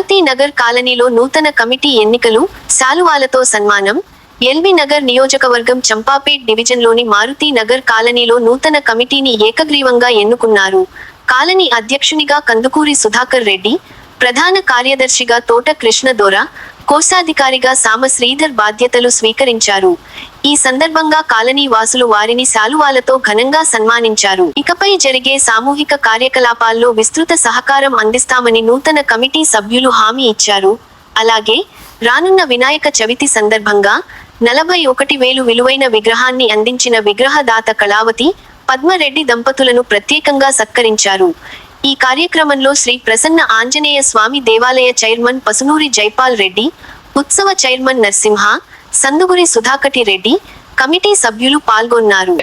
మారుతి నగర్ కాలనీలో నూతన కమిటీ ఎన్నికలు శాలువాలతో సన్మానం. ఎల్బీ నగర్ నియోజకవర్గం చంపాపేట్ డివిజన్లోని మారుతి నగర్ కాలనీలో నూతన కమిటీని ఏకగ్రీవంగా ఎన్నుకున్నారు. కాలనీ అధ్యక్షునిగా కందుకూరి సుధాకర్ రెడ్డి ప్రధాన కార్యదర్శిగా తోట కృష్ణదోర కోశాధికారిగా సామ శ్రీధర్ బాధ్యతలు స్వీకరించారు. ఈ సందర్భంగా కాలనీ వాసులు వారిని శాలువాలతో ఘనంగా సన్మానించారు. ఇకపై జరిగే సామూహిక కార్యకలాపాల్లో విస్తృత సహకారం అందిస్తామని నూతన కమిటీ సభ్యులు హామీ ఇచ్చారు. అలాగే రానున్న వినాయక చవితి సందర్భంగా నలభై ఒకటి వేలు విలువైన విగ్రహాన్ని అందించిన విగ్రహదాత కళావతి పద్మరెడ్డి దంపతులను ప్రత్యేకంగా సత్కరించారు. ఈ కార్యక్రమంలో శ్రీ ప్రసన్న ఆంజనేయ స్వామి దేవాలయ చైర్మన్ పసునూరి జైపాల్ రెడ్డి ఉత్సవ చైర్మన్ నరసింహ సందుగురి సుధాకటి రెడ్డి కమిటీ సభ్యులు పాల్గొన్నారు.